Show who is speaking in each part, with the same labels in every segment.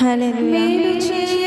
Speaker 1: హల్లెలూయా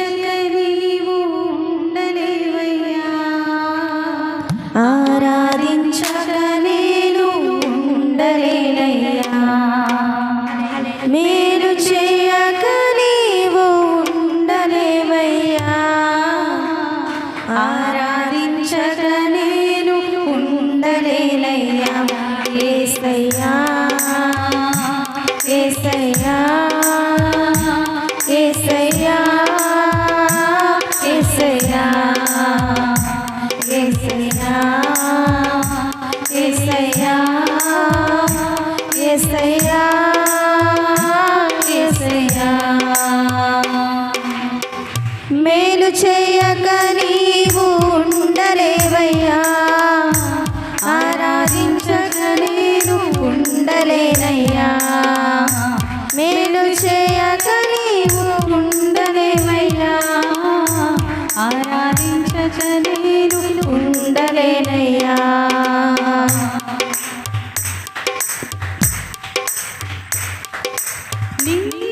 Speaker 2: Please.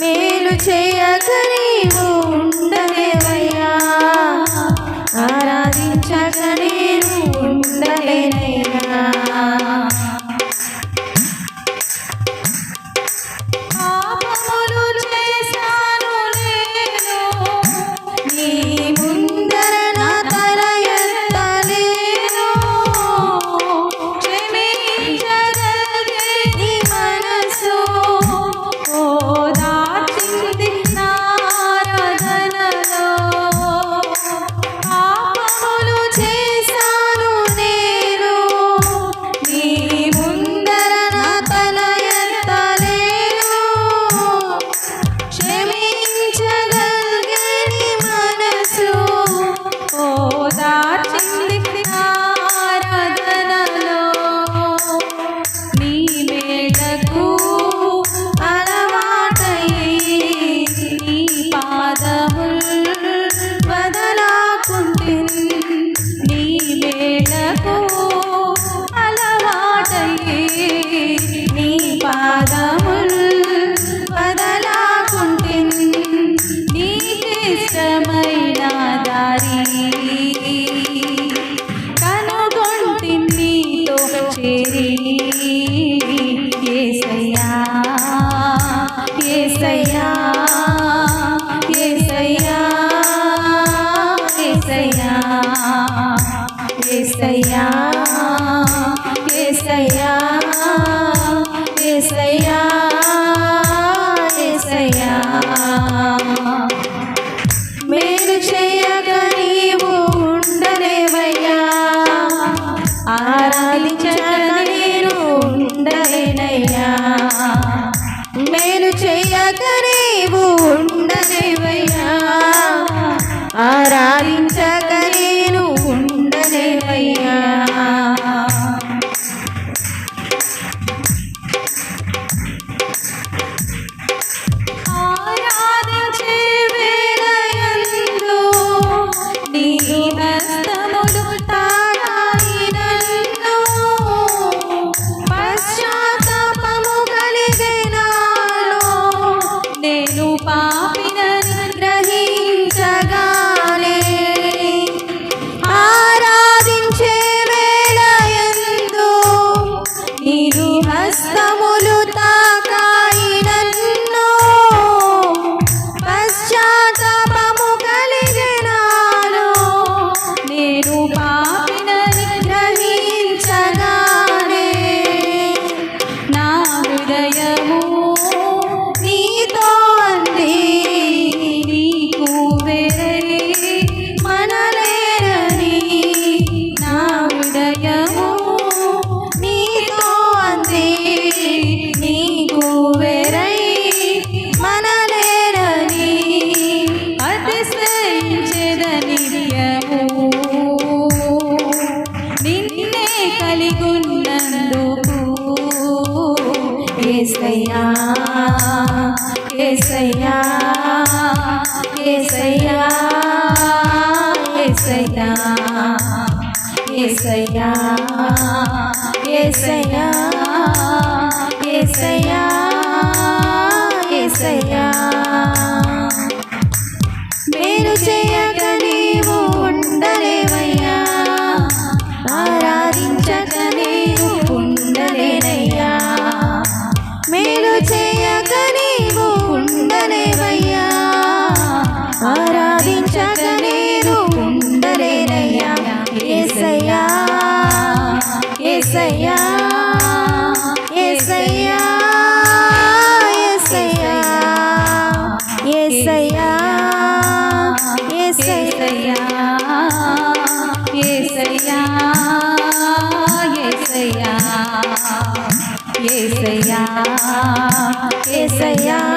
Speaker 2: మేలు చే కలిగున్నందుకు ఏసయ్యా ఏసయ్యా ఏసయ్యా ఏసయ్యా ఏసయ్యా ఏసయ్యా ఏసయ్యా ఏసయ్యా. మేలు
Speaker 1: ఏసయ్యా ఏసయ్యా.